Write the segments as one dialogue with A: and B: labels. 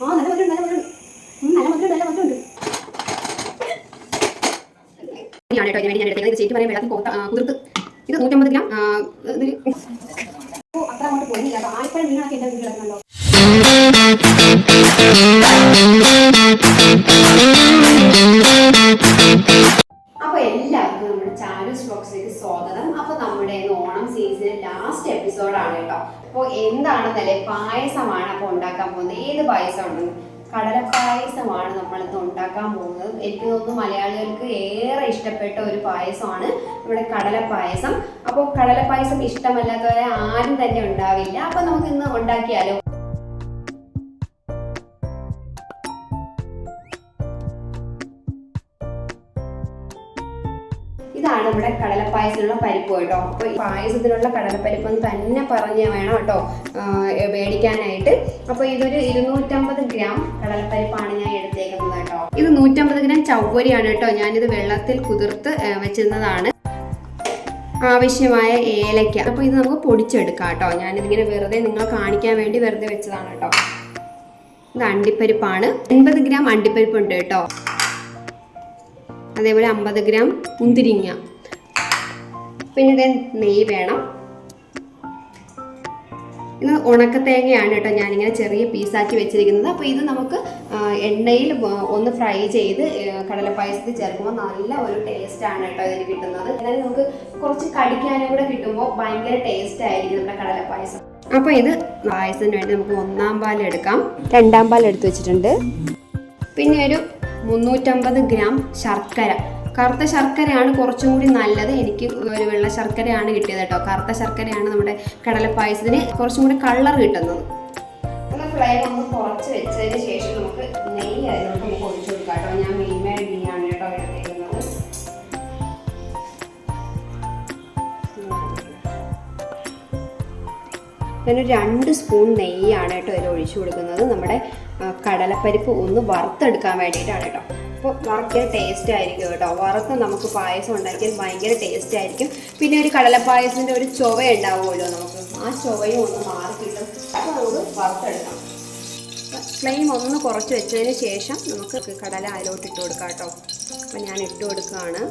A: നല്ല നല്ല നല്ല നല്ല വേണ്ടി ഞാൻ ഇത് നൂറ്റമ്പത് ഗ്രാം അത്ര അങ്ങോട്ട് പോയില്ല കേട്ടോ. ആയിപ്പഴം വീണൊക്കെ അപ്പോൾ എന്താണെന്നല്ലേ പായസമാണ് അപ്പൊ ഉണ്ടാക്കാൻ പോകുന്നത്? ഏത് പായസമാണ്? ഉണ്ടെന്ന് കടല പായസമാണ് ഉണ്ടാക്കാൻ പോകുന്നത്. എനിക്ക് തോന്നുന്നു മലയാളികൾക്ക് ഏറെ ഇഷ്ടപ്പെട്ട ഒരു പായസമാണ് നമ്മുടെ കടല പായസം. അപ്പോൾ കടല പായസം ഇഷ്ടമല്ലാത്തവരെ ആരും തന്നെ ഉണ്ടാവില്ല. അപ്പോൾ നമുക്ക് ഇന്ന് ഉണ്ടാക്കിയാലോ? നമ്മുടെ കടലപ്പായസത്തിനുള്ള പരിപ്പ് കേട്ടോ. അപ്പോൾ ഈ പായസത്തിലുള്ള കടലപ്പരിപ്പ് എന്ന് തന്നെ പറഞ്ഞ് വേണം കേട്ടോ. മേടിക്കാനായിട്ട് അപ്പോൾ ഇതൊരു ഇരുന്നൂറ്റമ്പത് ഗ്രാം കടലപ്പരിപ്പാണ് ഞാൻ എടുത്തേക്കുന്നത് കേട്ടോ. ഇത് നൂറ്റമ്പത് ഗ്രാം ചവ്വരിയാണ് കേട്ടോ. ഞാനിത് വെള്ളത്തിൽ കുതിർത്ത് വെച്ചിരുന്നതാണ്. ആവശ്യമായ ഏലയ്ക്ക അപ്പോൾ ഇത് നമുക്ക് പൊടിച്ചെടുക്കാം കേട്ടോ. ഞാനിതിങ്ങനെ വെറുതെ നിങ്ങൾ കാണിക്കാൻ വേണ്ടി വെറുതെ വെച്ചതാണ് കേട്ടോ. ഇത് അണ്ടിപ്പരിപ്പാണ്. എൺപത് ഗ്രാം അണ്ടിപ്പരിപ്പ് ഉണ്ട് കേട്ടോ. അതേപോലെ അമ്പത് ഗ്രാം മുന്തിരിങ്ങ. പിന്നെ ഇത് നെയ്യ് വേണം. ഇത് ഉണക്ക തേങ്ങയാണ് കേട്ടോ ഞാനിങ്ങനെ ചെറിയ പീസാക്കി വെച്ചിരിക്കുന്നത്. അപ്പോൾ ഇത് നമുക്ക് എണ്ണയിൽ ഒന്ന് ഫ്രൈ ചെയ്ത് കടലപ്പായസത്തിൽ ചേർക്കുമ്പോൾ നല്ല ഒരു ടേസ്റ്റാണ് കേട്ടോ ഇതിന് കിട്ടുന്നത്. എന്നാൽ നമുക്ക് കുറച്ച് കടിക്കാനും കൂടെ കിട്ടുമ്പോൾ ഭയങ്കര ടേസ്റ്റ് ആയിരിക്കും നമ്മുടെ കടലപ്പായസം. അപ്പോൾ ഇത് പായസത്തിന് വേണ്ടി നമുക്ക് ഒന്നാം പാൽ എടുക്കാം. രണ്ടാം പാൽ എടുത്ത് വെച്ചിട്ടുണ്ട്. പിന്നെ ഒരു മുന്നൂറ്റമ്പത് ഗ്രാം ശർക്കര. കറുത്ത ശർക്കരയാണ് കുറച്ചും കൂടി നല്ലത്. എനിക്ക് ഒരു വെള്ള ശർക്കരയാണ് കിട്ടിയത് കേട്ടോ. കറുത്ത ശർക്കരയാണ് നമ്മുടെ കടലപ്പായസത്തിന് കുറച്ചും കൂടി കളർ കിട്ടുന്നത്. ഒന്ന് ഫ്ലെയിം ഒന്ന് കുറച്ച് വെച്ചതിന് ശേഷം നമുക്ക് നെയ്യ് നമുക്ക് ഒഴിച്ചു കൊടുക്കാം കേട്ടോ. ഞാൻ മെയിൻമേഡ് നെയ്യാണ് കേട്ടോ എടുത്തേക്കുന്നത് ഞാനൊരു രണ്ട് സ്പൂൺ നെയ്യാണ് കേട്ടോ ഇതിൽ ഒഴിച്ചു കൊടുക്കുന്നത്. നമ്മുടെ കടലപ്പരിപ്പ് ഒന്ന് വറുത്തെടുക്കാൻ വേണ്ടിയിട്ടാണ് കേട്ടോ. അപ്പോൾ വറുക്കിയ ടേസ്റ്റ് ആയിരിക്കും കേട്ടോ. വറുത്ത് നമുക്ക് പായസം ഉണ്ടാക്കിയാൽ ഭയങ്കര ടേസ്റ്റ് ആയിരിക്കും. പിന്നെ ഒരു കടലപ്പായസത്തിന്റെ ഒരു ചുവ ഉണ്ടാവുമല്ലോ നമുക്ക്. ആ ചുവയും ഒന്ന് മാറി കിട്ടും അപ്പോൾ നമുക്ക് വറുത്തെടുക്കാം. ഫ്ലെയിം ഒന്ന് കുറച്ച് വെച്ചതിന് ശേഷം നമുക്ക് കടല അതിലോട്ട് ഇട്ട് കൊടുക്കാം കേട്ടോ. അപ്പോൾ ഞാൻ ഇട്ട് കൊടുക്കുകയാണ്.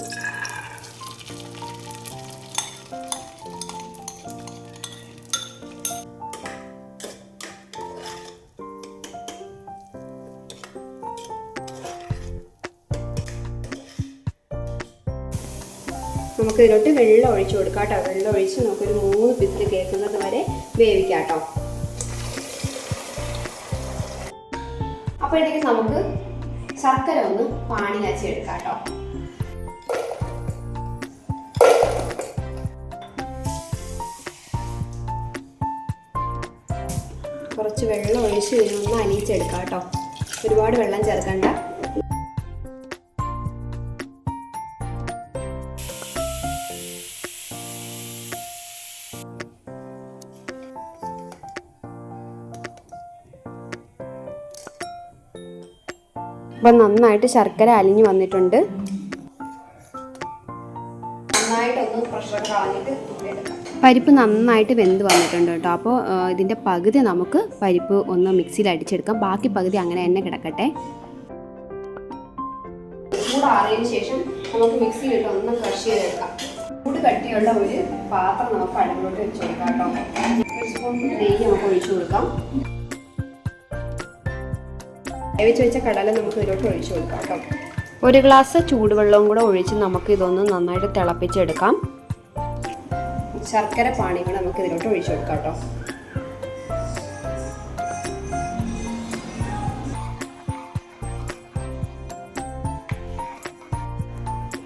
A: നമുക്ക് ഇതിലോട്ട് വെള്ളം ഒഴിച്ചു കൊടുക്കാം കേട്ടോ. വെള്ളം ഒഴിച്ച് നമുക്കൊരു മൂന്ന് പിസിൽ കേൾക്കുന്നത് വരെ വേവിക്കാം കേട്ടോ. അപ്പോഴത്തേക്ക് നമുക്ക് ശർക്കര ഒന്ന് പാണി കാച്ചി എടുക്കാം കേട്ടോ. കുറച്ച് വെള്ളം ഒഴിച്ച് ഇതിനൊന്ന് അലിയിച്ചെടുക്കാം കേട്ടോ. ഒരുപാട് വെള്ളം ചേർക്കണ്ട. അപ്പം നന്നായിട്ട് ശർക്കര അലിഞ്ഞു വന്നിട്ടുണ്ട്. പരിപ്പ് നന്നായിട്ട് വെന്ത് വന്നിട്ടുണ്ട് കേട്ടോ. അപ്പോൾ ഇതിന്റെ പകുതി നമുക്ക് പരിപ്പ് ഒന്ന് മിക്സിയിൽ അടിച്ചെടുക്കാം. ബാക്കി പകുതി അങ്ങനെ തന്നെ കിടക്കട്ടെ. ശേഷം നമുക്ക് ഒന്ന് കട്ടിയുള്ള ഒരു പാത്രം നമുക്ക് അടുപ്പിലോട്ട് വെച്ച് കൊടുക്കാം കേട്ടോ. നെയ്യ് നമുക്ക് ഒഴിച്ചു കൊടുക്കാം. വേവിച്ച് വെച്ച കടല നമുക്ക് ഇതിലോട്ട് ഒഴിച്ചു കൊടുക്കാം കേട്ടോ. ഒരു ഗ്ലാസ് ചൂടുവെള്ളവും കൂടെ ഒഴിച്ച് നമുക്ക് ഇതൊന്ന് നന്നായിട്ട് തിളപ്പിച്ചെടുക്കാം. ശർക്കര പാനി കൂടെ നമുക്ക് ഇതിലോട്ട് ഒഴിച്ചു കൊടുക്കാം കേട്ടോ.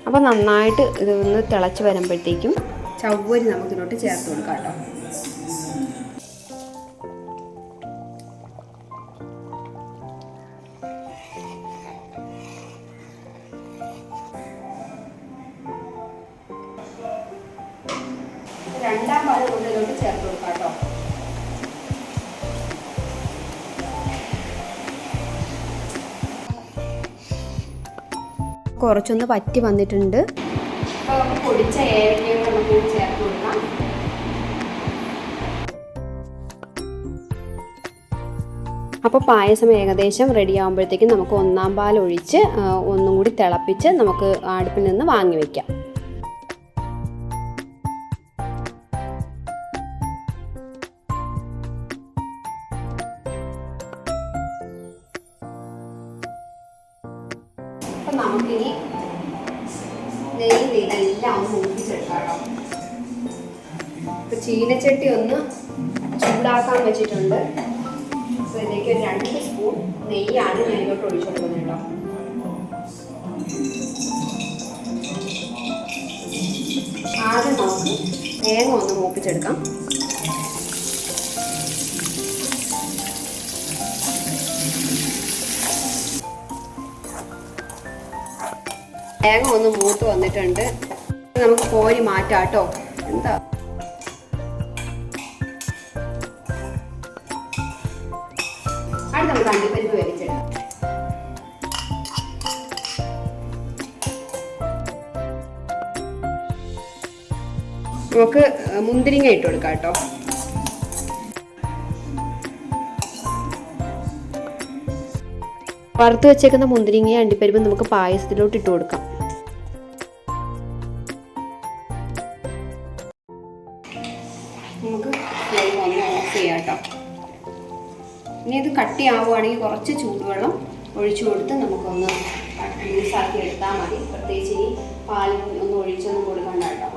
A: അപ്പോൾ നന്നായിട്ട് ഇതൊന്ന് തിളച്ച് വരുമ്പോഴത്തേക്കും ചവ്വരി നമുക്ക് ഇതിലോട്ട് ചേർത്ത് കൊടുക്കാം കേട്ടോ. രണ്ടാം പാട് ഉള്ളിലോട്ട് ചേർത്ത് കൊടുക്കാം കേട്ടോ. കുറച്ചൊന്ന് പറ്റി വന്നിട്ടുണ്ട്. അപ്പോൾ നമുക്ക് പൊടിച്ച ഏലക്കയും നമുക്ക് ചേർത്ത് കൊടുക്കാം. അപ്പോൾ പായസം ഏകദേശം റെഡി ആകുമ്പോഴത്തേക്കും നമുക്ക് ഒന്നാം പാൽ ഒഴിച്ച് ഒന്നും കൂടി തിളപ്പിച്ച് നമുക്ക് അടുപ്പിൽ നിന്ന് വാങ്ങി വയ്ക്കാം നമുക്കിനി നെയ്യിൽ ഇതെല്ലാം ഒന്ന് മൂപ്പിച്ചെടുക്കാം ഇപ്പൊ ചീനച്ചട്ടി ഒന്ന് ചൂടാക്കാൻ വെച്ചിട്ടുണ്ട്. സോ ഇതിലേക്ക് ഒരു രണ്ട് സ്പൂൺ നെയ്യാണ് ഞാൻ ഇങ്ങോട്ട് ഒഴിച്ചു കൊടുക്കുന്നത് കേട്ടോ ആദ്യം നമുക്ക് തേങ്ങ ഒന്ന് മൂപ്പിച്ചെടുക്കാം. തേങ്ങ ഒന്ന് മൂത്ത് വന്നിട്ടുണ്ട്. നമുക്ക് കോരി മാറ്റാം കേട്ടോ എന്താ നമുക്ക് നമുക്ക് മുന്തിരിങ്ങ ഇട്ട് കൊടുക്കാം കേട്ടോ. വറുത്ത് വെച്ചേക്കുന്ന മുന്തിരിങ്ങയും അണ്ടിപ്പരിപ്പും നമുക്ക് പായസത്തിലോട്ട് ഇട്ട് കൊടുക്കാം. നമുക്ക് ഇനി ഇത് കട്ടിയാവുകയാണെങ്കിൽ കുറച്ച് ചൂടുവെള്ളം ഒഴിച്ചു കൊടുത്ത് നമുക്കൊന്ന് ലൂസാക്കി എടുത്താൽ മതി. പ്രത്യേകിച്ച് ഈ പാലിൽ ഒന്ന് ഒഴിച്ചൊന്നും കൊടുക്കണ്ട കേട്ടോ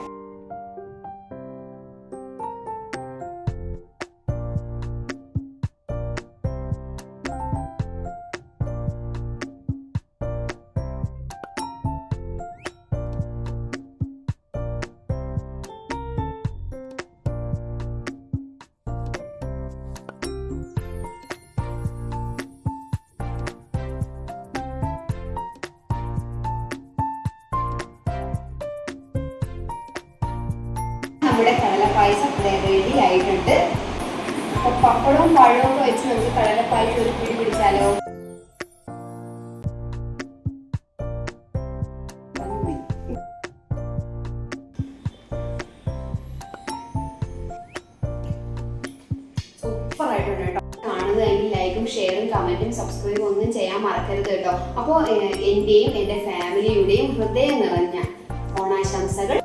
A: നമ്മുടെ കടലപ്പായസം റെഡി ആയിട്ടുണ്ട്. അപ്പൊ പപ്പടവും പഴവും ഒക്കെ വെച്ച് നമുക്ക് കടലപ്പായസം ഒരു പിടി പിടിച്ചാലോ? സൂപ്പർ കേട്ടോ. ലൈക്കും ഷെയറും കമന്റും സബ്സ്ക്രൈബും ഒന്നും ചെയ്യാൻ മറക്കരുത് കേട്ടോ. അപ്പോൾ എന്റെയും എന്റെ ഫാമിലിയുടെയും ഹൃദയം നിറഞ്ഞ ഓണാശംസകൾ.